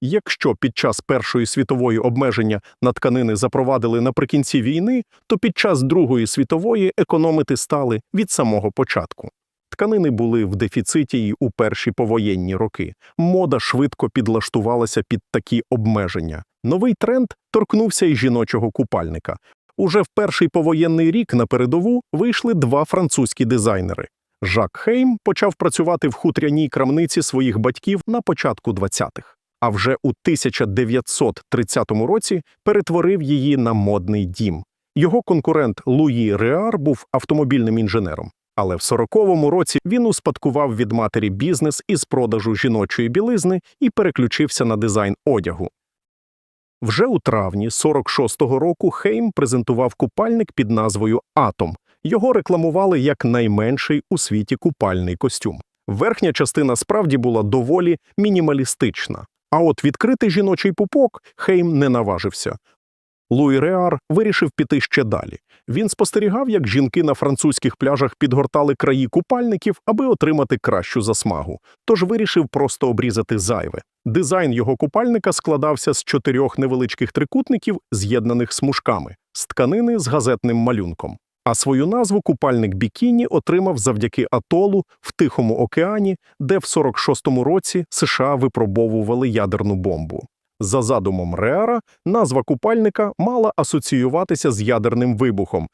Якщо під час Першої світової обмеження на тканини запровадили наприкінці війни, то під час Другої світової економити стали від самого початку. Тканини були в дефіциті й у перші повоєнні роки. Мода швидко підлаштувалася під такі обмеження. Новий тренд торкнувся й жіночого купальника. Уже в перший повоєнний рік на передову вийшли два французькі дизайнери. Жак Хейм почав працювати в хутряній крамниці своїх батьків на початку 20-х, а вже у 1930 році перетворив її на модний дім. Його конкурент Луї Реар був автомобільним інженером. Але в 40-му році він успадкував від матері бізнес із продажу жіночої білизни і переключився на дизайн одягу. Вже у травні 46-го року Хейм презентував купальник під назвою Атом. Його рекламували як найменший у світі купальний костюм. Верхня частина справді була доволі мінімалістична. А от відкрити жіночий пупок Хейм не наважився. Луї Реар вирішив піти ще далі. Він спостерігав, як жінки на французьких пляжах підгортали краї купальників, аби отримати кращу засмагу, тож вирішив просто обрізати зайве. Дизайн його купальника складався з чотирьох невеличких трикутників, з'єднаних смужками, з тканини з газетним малюнком. А свою назву купальник бікіні отримав завдяки атолу в Тихому океані, де в 46-му році США випробовували ядерну бомбу. За задумом Реара, назва купальника мала асоціюватися з ядерним вибухом,